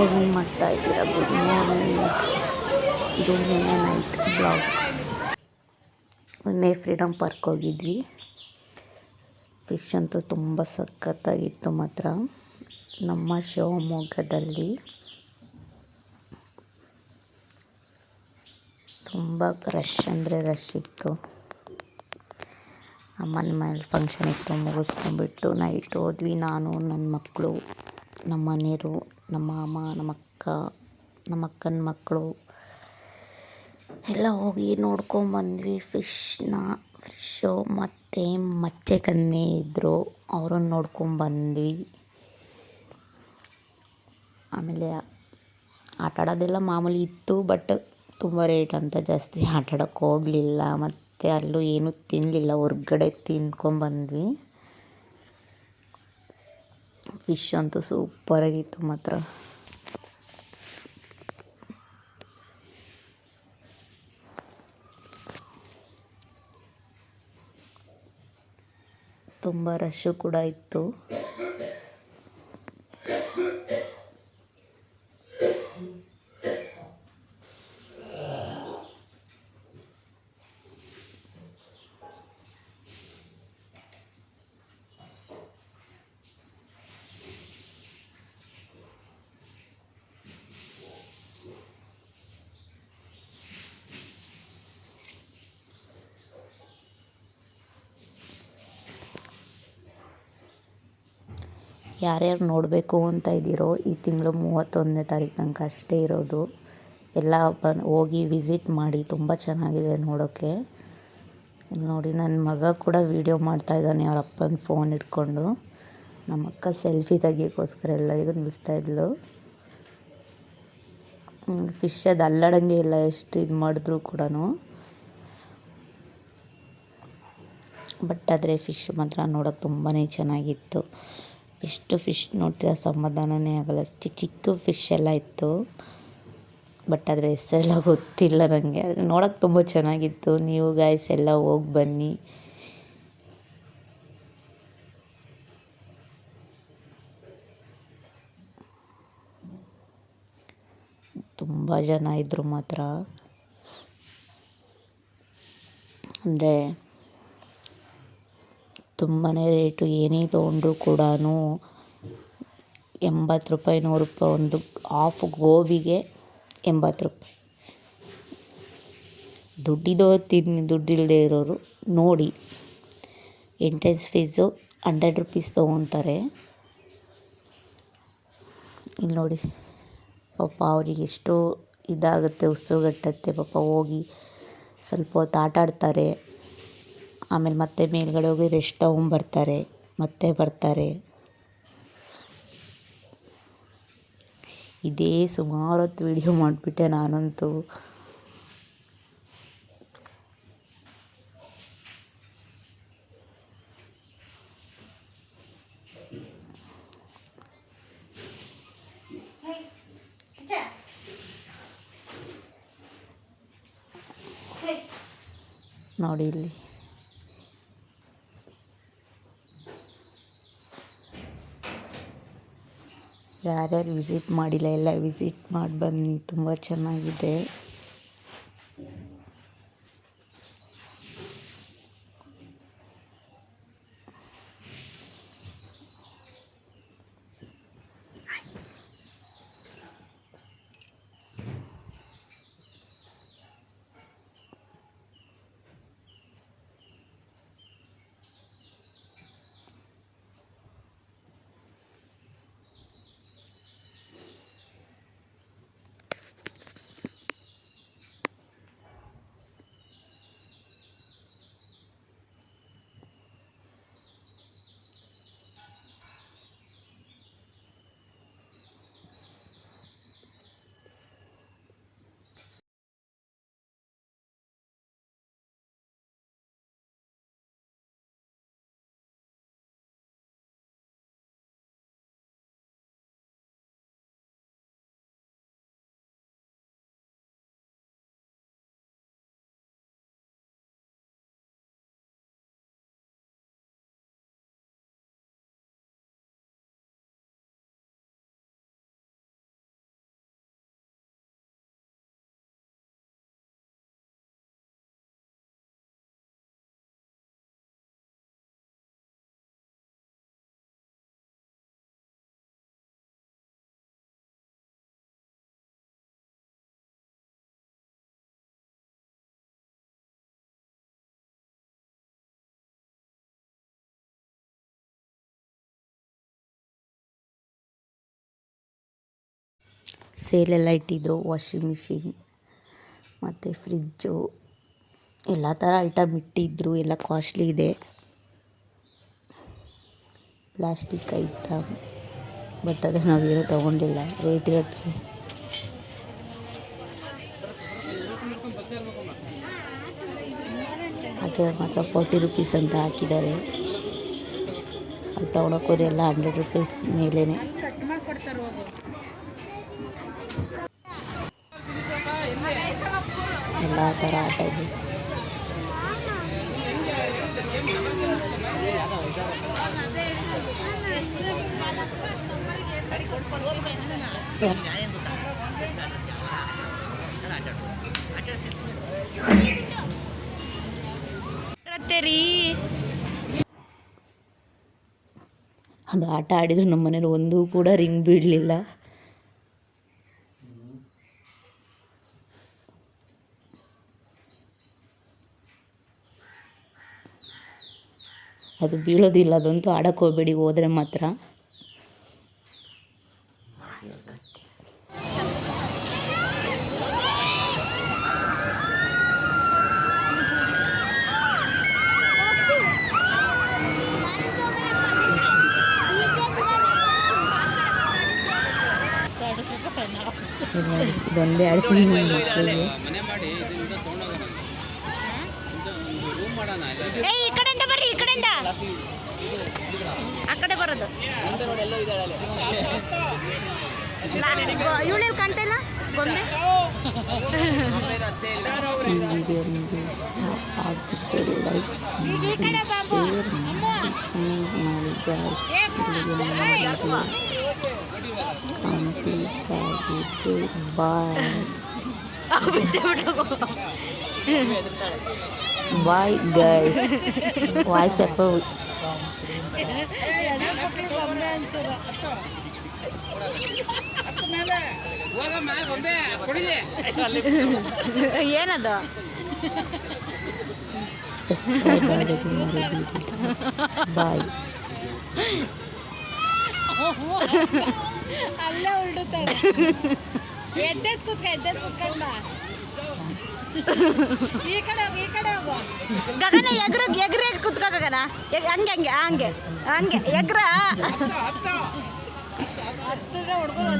ಏನು ಮಾಡ್ತಾ ಇದ್ದೀರಾ? ಗುಡ್ ಮಾರ್ನಿಂಗ್ ಇದು ನೈಟ್ ಬ್ಲಾಗ್ ಮೊನ್ನೆ ಫ್ರೀಡಮ್ ಪಾರ್ಕ್ ಹೋಗಿದ್ವಿ. ಫಿಶ್ ಅಂತೂ ತುಂಬ ಸಖತ್ತಾಗಿತ್ತು ಮಾತ್ರ. ನಮ್ಮ ಶಿವಮೊಗ್ಗದಲ್ಲಿ. ತುಂಬ ರಶ್ ಅಂದರೆ ರಶ್ ಇತ್ತು. ಅಮ್ಮನ ಮನೇಲಿ ಫಂಕ್ಷನ್ ಇತ್ತು ಮುಗಿಸ್ಕೊಂಡ್ಬಿಟ್ಟು ನೈಟ್ ಹೋದ್ವಿ ನಾನು, ನನ್ನ ಮಕ್ಕಳು, ನಮ್ಮ ಮನೆಯವರು. ನಮ್ಮ ಮಾಮ, ನಮ್ಮ ಅಕ್ಕ, ನಮ್ಮ ಅಕ್ಕನ ಮಕ್ಕಳು ಎಲ್ಲ ಹೋಗಿ ನೋಡ್ಕೊಂಬಂದ್ವಿ. ಫಿಶ್ನ, ಫಿಶ್ಶು ಮತ್ತು ಮಚ್ಚೆ ಕನ್ನೆ ಇದ್ದರು ಅವ್ರನ್ನ ನೋಡ್ಕೊಂಬಂದ್ವಿ. ಆಮೇಲೆ ಆಟ ಆಡೋದೆಲ್ಲ ಮಾಮೂಲಿ ಇತ್ತು, ಬಟ್ ತುಂಬ ರೇಟ್ ಅಂತ ಜಾಸ್ತಿ ಆಟ ಹೋಗಲಿಲ್ಲ. ಮತ್ತು ಅಲ್ಲೂ ಏನೂ ತಿನ್ನಲಿಲ್ಲ ಹೊರ್ಗಡೆ ತಿಂದ್ಕೊಂಬಂದ್ವಿ. ಫಿಶ್ ಅಂತೂ ಸೂಪರಾಗಿತ್ತು ಮಾತ್ರ. ತುಂಬ ರಶ್ಶು ಕೂಡ ಇತ್ತು. ಯಾರ್ಯಾರು ನೋಡಬೇಕು ಅಂತ ಇದ್ದೀರೋ ಈ ತಿಂಗಳು ಮೂವತ್ತೊಂದನೇ ತಾರೀಕು ತನಕ ಅಷ್ಟೇ ಇರೋದು. ಎಲ್ಲ ಬನ್ ಹೋಗಿ ವಿಸಿಟ್ ಮಾಡಿ ತುಂಬ ಚೆನ್ನಾಗಿದೆ ನೋಡೋಕ್ಕೆ ನೋಡಿ ನನ್ನ ಮಗ ಕೂಡ ವೀಡಿಯೋ ಮಾಡ್ತಾ ಇದ್ದಾನೆ ಅವ್ರ ಅಪ್ಪನ ಫೋನ್ ಇಟ್ಕೊಂಡು. ನಮ್ಮಕ್ಕ ಸೆಲ್ಫಿ ತೆಗಿಯೋಕ್ಕೋಸ್ಕರ ಎಲ್ಲರಿಗೂ ನಿಲ್ಲಿಸ್ತಾ ಇದ್ಲು. ಫಿಶ್ ಅದು ಅಲ್ಲಾಡಂಗೆ ಇಲ್ಲ, ಎಷ್ಟು ಇದು ಮಾಡಿದ್ರು ಕೂಡ ಬಟ್ ಆದರೆ ಫಿಶ್ ಮಾತ್ರ ನೋಡೋಕೆ ತುಂಬಾ ಚೆನ್ನಾಗಿತ್ತು. ಎಷ್ಟು ಫಿಶ್ ನೋಡ್ತೀರಾ? ಸಮಾಧಾನನೇ ಆಗೋಲ್ಲ. ಚಿಕ್ಕ ಚಿಕ್ಕ ಫಿಶ್ ಎಲ್ಲ ಇತ್ತು. ಬಟ್ ಅದರ ಹೆಸರೆಲ್ಲ ಗೊತ್ತಿಲ್ಲ ನನಗೆ ಆದರೆ ನೋಡೋಕ್ಕೆ ತುಂಬ ಚೆನ್ನಾಗಿತ್ತು. ನೀವು ಗಾಯ್ಸ್ ಎಲ್ಲ ಹೋಗಿ ಬನ್ನಿ. ತುಂಬ ಜನ ಇದ್ದರು ಮಾತ್ರ. ಅಂದರೆ ತುಂಬಾ ರೇಟು. ಏನೇ ತೊಗೊಂಡ್ರೂ ಕೂಡ ಎಂಬತ್ತು ರೂಪಾಯಿ, ನೂರು ರೂಪಾಯಿ ಒಂದು ಹಾಫ್ ಗೋಬಿಗೆ ಎಂಬತ್ತು ರೂಪಾಯಿ. ದುಡ್ಡಿದೋ ತಿನ್ನಿ ದುಡ್ಡಿಲ್ಲದೆ ಇರೋರು ನೋಡಿ. ಎಂಟ್ರೆನ್ಸ್ ಫೀಸು ಹಂಡ್ರೆಡ್ ರುಪೀಸ್ ತೊಗೊತಾರೆ. ಇಲ್ಲಿ ನೋಡಿ, ಪಾಪ ಅವ್ರಿಗೆ ಎಷ್ಟು ಇದಾಗುತ್ತೆ ಉಸಿರುಗಟ್ಟತ್ತೆ. ಪಾಪ ಹೋಗಿ ಸ್ವಲ್ಪ ಹೊತ್ತು ಆಟ ಆಡ್ತಾರೆ ಆಮೇಲೆ ಮತ್ತೆ ಮೇಲ್ಗಡೆ ಹೋಗಿ ರೆಸ್ಟ್ ತೊಗೊಂಬರ್ತಾರೆ ಮತ್ತೆ ಬರ್ತಾರೆ. ಇದೇ ಸುಮಾರು ಹೊತ್ತು ವೀಡಿಯೋ ಮಾಡಿಬಿಟ್ಟೆ ನಾನಂತೂ. ನೋಡಿ ಇಲ್ಲಿ. ಯಾರ್ಯಾರು ವಿಸಿಟ್ ಮಾಡಿಲ್ಲ ಎಲ್ಲ ವಿಸಿಟ್ ಮಾಡಿ ಬನ್ನಿ ತುಂಬ ಚೆನ್ನಾಗಿದೆ. ಸೇಲೆಲ್ಲ ಇಟ್ಟಿದ್ದರು ವಾಷಿಂಗ್ ಮಿಷಿನ್ ಮತ್ತು ಫ್ರಿಜ್ಜು ಎಲ್ಲ ಥರ ಐಟಮ್ ಇಟ್ಟಿದ್ದರು ಎಲ್ಲ ಕಾಸ್ಟ್ಲಿ ಇದೆ. ಪ್ಲಾಸ್ಟಿಕ್ ಐಟಮ್ ಬಟ್ ಅದು ನಾವೇನು ತೊಗೊಂಡಿಲ್ಲ ರೇಟ್ ಇರುತ್ತೆ ಹಾಕಿರೋ ಮಾತ್ರ ಫೋರ್ಟಿ ರುಪೀಸ್ ಅಂತ ಹಾಕಿದ್ದಾರೆ. ಅದು ತೊಗೊಳಕ್ಕೋದ್ರೆ ಎಲ್ಲ ಹಂಡ್ರೆಡ್ ರುಪೀಸ್ ಮೇಲೇ ಎಲ್ಲ ಥರ ಆಟ ಇದೆ. ಅದು ಆಟ ಆಡಿದ್ರು ನಮ್ಮ ಮನೇಲಿ ಒಂದೂ ಕೂಡ ರಿಂಗ್ ಬೀಳಲಿಲ್ಲ ಅದು ಬೀಳೋದಿಲ್ಲ ಅದಂತೂ ಆಡಕ್ಕೆ ಹೋಗ್ಬೇಡಿ ಹೋದರೆ ಮಾತ್ರ. ಇದೊಂದೇ ಆಡಿಸಿ ಮಕ್ಕಳಿಗೆ. ಏ ಈ ಕಡೆಯಿಂದ ಬರ್ರಿ ಈ ಕಡೆಯಿಂದ. ಆ ಕಡೆ ಬರೋದು. ಇವಳೇನು ಕಾಣ್ತಾ ಇಲ್ಲ? ಗೊಂಬೆ? ನಿಮಗೆ ಇಷ್ಟ ಆಗಿದ್ದರೆ ಬಾಯ್ ಗೈಸ್ ವಾಯ್ಸ್ ಯಾಕೋ ಏನದು? ಸಬ್ಸ್ಕ್ರೈಬ್ ಬಾಯ್ ಅಲ್ಲೇ ಉಳ್ಡುತ್ತಾಳೆ ಎದ್ದೆದ್ ಕುತ್ಕ ಎದ್ದೆದ್ ಕುತ್ಕೊಂಡ್ ಬಾ ಈ ಕಡೆ ಹೋಗು ಈ ಕಡೆ ಹೋಗು ಗಗನ ಎಗ್ರ ಎಗ್ರೆ ಕುತ್ಕ ಗಗನ. ಹಂಗೆ ಹಂಗೆ ಹಂಗೆ ಹಂಗೆ ಎಗ್ರ. ಹತ್ತಿದ್ರೆ ಹುಡುಗರು